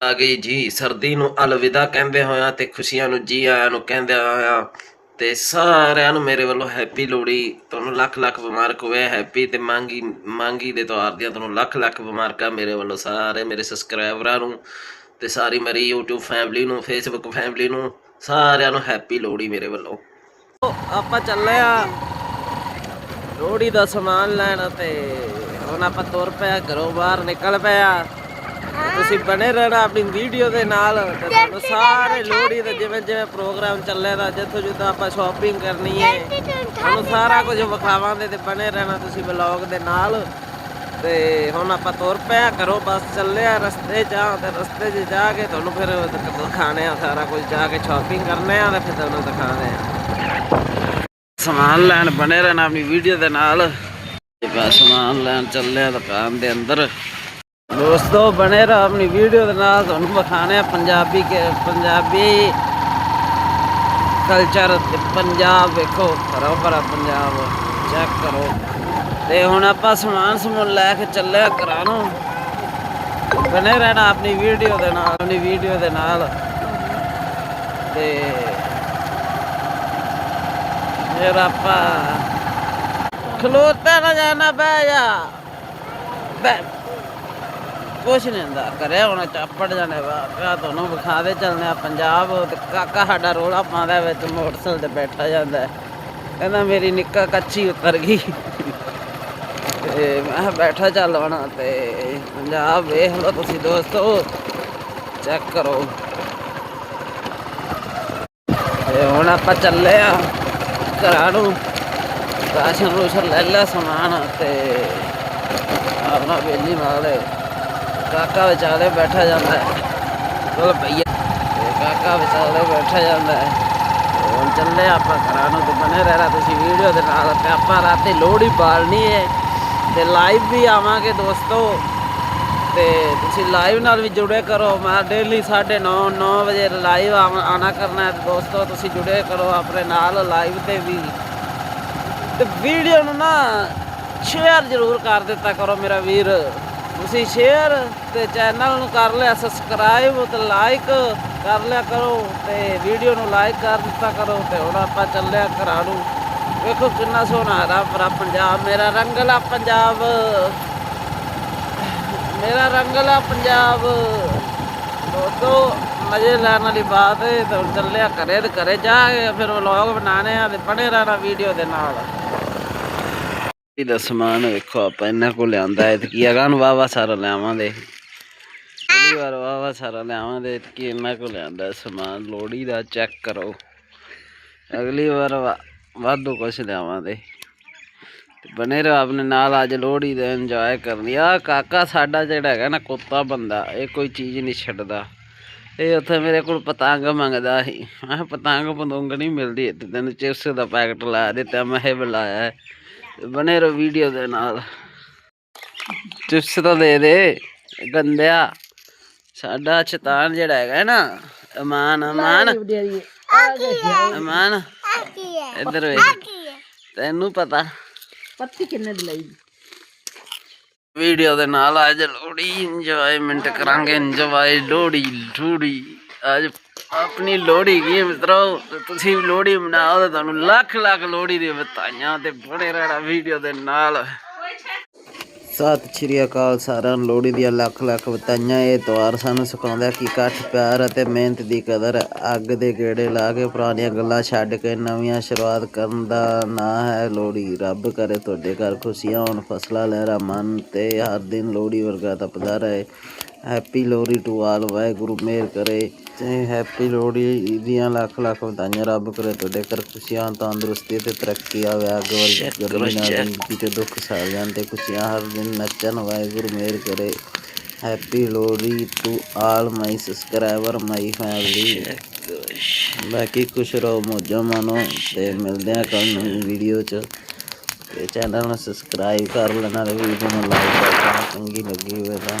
ਆ ਗਈ ਜੀ। ਸਰਦੀ ਨੂੰ ਅਲਵਿਦਾ ਕਹਿੰਦੇ ਹੋਇਆ ਤੇ ਖੁਸ਼ੀਆਂ ਨੂੰ ਜੀ ਆਇਆਂ ਨੂੰ ਕਹਿੰਦੇ ਹੋਇਆ ਤੇ ਸਾਰਿਆਂ ਨੂੰ ਮੇਰੇ ਵੱਲੋਂ ਹੈਪੀ ਲੋਹੜੀ। ਤੁਹਾਨੂੰ ਲੱਖ ਲੱਖ ਮੁਬਾਰਕ ਹੋਵੇ ਹੈਪੀ ਤੇ ਮੰਗੀ ਮੰਗੀ ਦੇ ਤਿਉਹਾਰ ਦੀਆਂ ਤੁਹਾਨੂੰ ਲੱਖ ਲੱਖ ਮੁਬਾਰਕਾਂ ਮੇਰੇ ਵੱਲੋਂ ਸਾਰੇ ਮੇਰੇ ਸਬਸਕ੍ਰਾਈਬਰਾਂ ਨੂੰ ਤੇ ਸਾਰੀ ਮੇਰੀ YouTube ਫੈਮਿਲੀ ਨੂੰ, Facebook ਫੈਮਿਲੀ ਨੂੰ, ਸਾਰਿਆਂ ਨੂੰ ਹੈਪੀ ਲੋਹੜੀ ਮੇਰੇ ਵੱਲੋਂ। ਆਪਾਂ ਚੱਲੇ ਆ ਲੋਹੜੀ ਦਾ ਸਮਾਨ ਲੈਣ ਤੇ ਹੁਣ ਆਪਾਂ ਤੁਰ ਪਿਆ ਘਰੋਂ ਬਾਹਰ ਨਿਕਲ ਪਿਆ ਤੁਸੀਂ ਬਣੇ ਰਹਿਣਾ ਆਪਣੀ ਵੀਡੀਓ ਦੇ ਨਾਲ ਤੇ ਤੁਹਾਨੂੰ ਸਾਰੇ ਲੋਹੜੀ ਦੇ ਜਿਵੇਂ ਜਿਵੇਂ ਪ੍ਰੋਗਰਾਮ ਚੱਲੇਗਾ ਜਿੱਥੋਂ ਜਿੱਥੋਂ ਆਪਾਂ ਸ਼ਾਪਿੰਗ ਕਰਨੀ ਹੈ ਤੁਹਾਨੂੰ ਸਾਰਾ ਕੁਝ ਵਿਖਾਵਾਂਗੇ ਤੇ ਬਣੇ ਰਹਿਣਾ ਤੁਸੀਂ ਵਲੌਗ ਦੇ ਨਾਲ। ਤੇ ਹੁਣ ਆਪਾਂ ਤੁਰ ਪਿਆ ਘਰੋਂ ਬਸ ਚੱਲੇ ਆ ਰਸਤੇ 'ਚ ਆ ਤੇ ਰਸਤੇ 'ਚ ਜਾ ਕੇ ਤੁਹਾਨੂੰ ਫਿਰ ਦਿਖਾਣੇ ਆ ਸਾਰਾ ਕੁਝ। ਜਾ ਕੇ ਸ਼ਾਪਿੰਗ ਕਰਨੇ ਆ ਤੇ ਫਿਰ ਤੁਹਾਨੂੰ ਦਿਖਾਣੇ ਆ। ਸਮਾਨ ਲੈਣ ਬਣੇ ਰਹਿਣਾ ਆਪਣੀ ਵੀਡੀਓ ਦੇ ਨਾਲ। ਸਮਾਨ ਲੈਣ ਚੱਲੇ ਆ ਦੁਕਾਨ ਦੇ ਅੰਦਰ। ਦੋਸਤੋ, ਬਣੇ ਰਹੋ ਆਪਣੀ ਵੀਡੀਓ ਦੇ ਨਾਲ। ਤੁਹਾਨੂੰ ਵਿਖਾਣੇ ਆ ਪੰਜਾਬੀ ਪੰਜਾਬੀ ਕਲਚਰ ਤੇ ਪੰਜਾਬ ਵੇਖੋ। ਹਰਾ ਭਰਾ ਪੰਜਾਬ ਚੈੱਕ ਕਰੋ। ਤੇ ਹੁਣ ਆਪਾਂ ਸਮਾਨ ਸਮੂਨ ਲੈ ਕੇ ਚੱਲਿਆ ਆ ਬਣੇ ਰਹਿਣਾ ਆਪਣੀ ਵੀਡੀਓ ਦੇ ਨਾਲ, ਆਪਣੀ ਵੀਡੀਓ ਦੇ ਨਾਲ। ਤੇ ਫਿਰ ਆਪਾਂ ਖਲੋਤਾ ਨਾ ਜਾਣਾ ਬਹਿ ਜਾ। ਕੁਛ ਨਹੀਂ ਹੁੰਦਾ। ਕਰਿਆ ਹੁਣ ਚਾਪੜ ਜਾਣੇ ਵਾ। ਤੁਹਾਨੂੰ ਵਿਖਾ ਦੇ ਚੱਲਨੇ ਆ ਪੰਜਾਬ ਤੇ ਕਾਕਾ ਸਾਡਾ ਰੋਲਾ ਪਾਉਂਦਾ ਵਿੱਚ ਮੋਟਰਸਾਈਕਲ ਤੇ ਬੈਠਾ ਜਾਂਦਾ। ਕਹਿੰਦਾ ਮੇਰੀ ਨਿੱਕਾ ਕੱਚੀ ਉਤਰ ਗਈ। ਤੇ ਮੈਂ ਬੈਠਾ ਚੱਲ ਹੁਣ ਤੇ ਪੰਜਾਬ ਵੇਖ ਲਓ ਤੁਸੀਂ ਦੋਸਤੋ ਚੈੱਕ ਕਰੋ। ਤੇ ਹੁਣ ਆਪਾਂ ਚੱਲੇ ਆ ਘਰਾਂ ਨੂੰ। ਰਾਸ਼ਨ ਰੂਸ਼ਨ ਲੈ ਲਿਆ ਸਮਾਨ ਤੇ ਆਪਣਾ ਬੇਲੀ ਨਾਲ ਕਾਕਾ ਵਿਚਾਲੇ ਬੈਠਾ ਜਾਂਦਾ ਹੈ। ਚਲ ਭਈਆ। ਕਾਕਾ ਵਿਚਾਲੇ ਬੈਠਾ ਜਾਂਦਾ ਹੈ। ਤੇ ਹੁਣ ਚੱਲੇ ਆਪਾਂ ਘਰਾਂ ਨੂੰ ਤੇ ਬਨੇ ਰਹਿਣਾ। ਤੁਸੀਂ ਵੀਡੀਓ ਦੇ ਨਾਲ ਤੇ ਆਪਾਂ ਰਾਤੇ ਲੋਹੜੀ ਬਾਲਣੀ ਹੈ ਤੇ ਲਾਈਵ ਵੀ ਆਵਾਂਗੇ ਦੋਸਤੋ। ਤੇ ਤੁਸੀਂ ਲਾਈਵ ਨਾਲ ਵੀ ਜੁੜੇ ਕਰੋ। ਮੈਂ ਡੇਲੀ 9:30 9 ਵਜੇ ਲਾਈਵ ਆਣਾ ਕਰਨਾ ਹੈ ਦੋਸਤੋ। ਤੁਸੀਂ ਜੁੜੇ ਕਰੋ ਆਪਣੇ ਨਾਲ ਲਾਈਵ ਤੇ ਵੀ। ਤੇ ਵੀਡੀਓ ਨੂੰ ਨਾ ਸ਼ੇਅਰ ਜ਼ਰੂਰ ਕਰ ਦਿੱਤਾ ਕਰੋ ਮੇਰਾ ਵੀਰ। ਤੁਸੀਂ ਸ਼ੇਅਰ ਤੇ ਚੈਨਲ ਨੂੰ ਕਰ ਲਿਆ ਸਬਸਕ੍ਰਾਈਬ ਤੇ ਲਾਈਕ ਕਰ ਲਿਆ ਕਰੋ ਤੇ ਵੀਡੀਓ ਨੂੰ ਲਾਈਕ ਕਰ ਦਿੱਤਾ ਕਰੋ ਤੇ ਹੁਣ ਆਪਾਂ ਚੱਲਿਆ ਘਰਾਂ ਨੂੰ। ਵੇਖੋ ਕਿੰਨਾ ਸੋਹਣਾ ਹਰਾ ਭਰਾ ਪੰਜਾਬ, ਮੇਰਾ ਰੰਗਲਾ ਪੰਜਾਬ। ਮੇਰਾ ਰੰਗਲਾ ਪੰਜਾਬ। ਦੋਸਤੋ, ਮਜ਼ੇ ਲੈਣ ਵਾਲੀ ਬਾਤ ਹੈ ਤੇ ਹੁਣ ਚੱਲਿਆ ਘਰੇ ਤੇ ਘਰੇ ਜਾ ਕੇ ਫਿਰ ਵਲੌਗ ਬਣਾਣੇ ਆ ਤੇ ਬਣੇ ਰਹਿਣਾ ਵੀਡੀਓ ਦੇ ਨਾਲ। ਇਹਦਾ ਸਮਾਨ ਵੇਖੋ ਆਪਾਂ, ਇਹਨਾਂ ਕੋਲ ਲਿਆਂਦਾ ਹੈ ਅਗਾਂ ਨੂੰ ਵਾਵਾ ਸਾਰਾ ਲਿਆਵਾਂਗੇ। ਅਗਲੀ ਵਾਰ ਵਾਵਾ ਸਾਰਾ ਲਿਆਵਾਂਗੇ ਇਤਕੀ ਇਹਨਾਂ ਕੋਲ ਲਿਆਂਦਾ ਸਮਾਨ। ਲੋੜੀ ਦਾ ਚੈੱਕ ਕਰੋ। ਅਗਲੀ ਵਾਰ ਵਾਧੂ ਕੁਛ ਲਿਆਵਾਂਗੇ। ਤੇ ਬਨੇ ਰਹੋ ਆਪਣੇ ਨਾਲ, ਅੱਜ ਲੋਹੜੀ ਦਾ ਇੰਜੋਏ ਕਰਨੀ ਆ ਕਾਕਾ ਸਾਡਾ ਜਿਹੜਾ ਹੈਗਾ ਨਾ, ਕੁੱਤਾ ਬੰਦਾ, ਇਹ ਕੋਈ ਚੀਜ਼ ਨਹੀਂ ਛੱਡਦਾ। ਇਹ ਉੱਥੇ ਮੇਰੇ ਕੋਲ ਪਤੰਗ ਮੰਗਦਾ ਸੀ। ਮੈਂ ਪਤੰਗ ਪਤੰਗ ਨਹੀਂ ਮਿਲਦੀ। ਤੇ ਤੈਨੂੰ ਚਿਪਸ ਦਾ ਪੈਕਟ ਲਾ ਦਿੱਤਾ, ਮੈਂ ਇਹ ਬੁਲਾਇਆ ਬਨੇ ਰਹੋ ਵੀਡੀਓ ਦੇ ਨਾਲ। ਚਿਪਸ ਤਾਂ ਦੇ ਦੇ ਗੰਦਿਆ। ਸਾਡਾ ਸ਼ੈਤਾਨ ਜਿਹੜਾ ਹੈਗਾ ਨਾ ਅਮਾਨ ਅਮਾਨ। ਅਮਾਨ। ਇੱਧਰ ਵੇਖ। ਤੈਨੂੰ ਪਤਾ। ਪੱਤੀ ਕਿੰਨੇ ਦੀ ਲਈ? ਵੀਡੀਓ ਦੇ ਨਾਲ ਅੱਜ ਲੋਹੜੀ ਇੰਜੋਇਮੈਂਟ ਕਰਾਂਗੇ। ਇੰਜੋਏ ਲੋਹੜੀ ਲੋਹੜੀ। ਅੱਜ ਆਪਣੀ ਲੋਹੜੀ ਕੀ ਮਿੱਤਰੋ? ਤੁਸੀਂ ਲੋਹੜੀ ਮਨਾਓ ਤੇ ਤੁਹਾਨੂੰ ਲੱਖ ਲੱਖ ਲੋਹੜੀ ਦੀਆਂ ਵਧਾਈਆਂ ਤੇ ਬਣੇ ਰਹਿਣਾ ਵੀਡੀਓ ਦੇ ਨਾਲ। ਸਤਿ ਸ਼੍ਰੀ ਅਕਾਲ ਸਾਰਿਆਂ ਨੂੰ। ਲੋਹੜੀ ਦੀਆਂ ਲੱਖ ਲੱਖ ਵਧਾਈਆਂ। ਇਹ ਤਿਉਹਾਰ ਸਾਨੂੰ ਸਿਖਾਉਂਦਾ ਕਿ ਇਕੱਠ, ਪਿਆਰ ਅਤੇ ਮਿਹਨਤ ਦੀ ਕਦਰ ਅੱਗ ਦੇ ਗੇੜੇ ਲਾ ਕੇ ਪੁਰਾਣੀਆਂ ਗੱਲਾਂ ਛੱਡ ਕੇ ਨਵੀਆਂ ਸ਼ੁਰੂਆਤ ਕਰਨ ਦਾ ਨਾਂ ਹੈ ਲੋਹੜੀ। ਰੱਬ ਕਰੇ ਤੁਹਾਡੇ ਘਰ ਖੁਸ਼ੀਆਂ ਹੋਣ, ਫਸਲਾਂ ਲਹਿਰਾ ਮਨ ਤੇ ਹਰ ਦਿਨ ਲੋਹੜੀ ਵਰਗਾ ਤਪਦਾ ਰਹੇ। Happy Lohri to all Waheguru ਮਿਹਰ ਕਰੇ। ਤੇ ਹੈਪੀ ਲੋਹੜੀ ਦੀਆਂ ਲੱਖ ਲੱਖ ਵਧਾਈਆਂ ਰੱਬ ਕਰੇ ਤੁਹਾਡੇ ਘਰ ਖੁਸ਼ੀਆਂ ਤੰਦਰੁਸਤੀ ਤੇ ਤਰੱਕੀ ਆਵੇ ਅੱਗ ਗਰਮੀ ਨਾਲ ਜ਼ਿੰਦਗੀ ਤੇ ਦੁੱਖ ਸਾਲ ਜਾਣ ਤੇ ਖੁਸ਼ੀਆਂ ਹਰ ਦਿਨ ਨੱਚਣ ਵਾਹਿਗੁਰੂ ਮਿਹਰ ਕਰੇ। Happy Lohri to all my subscriber my family. ਬਾਕੀ ਖੁਸ਼ ਰਹੋ ਮੌਜਾਂ ਮਾਣੋ ਤੇ ਮਿਲਦੇ ਆ ਕੱਲ ਨਵੀਂ ਵੀਡੀਓ ਚ। ਤੇ ਚੈਨਲ ਨੂੰ ਸਬਸਕ੍ਰਾਈਬ ਕਰ ਲੈਣਾ ਤੇ ਵੀਡੀਓ ਨੂੰ ਲਾਈਕ ਕਰਨਾ ਚੰਗੀ ਲੱਗੀ ਹੋਵੇ ਤਾਂ।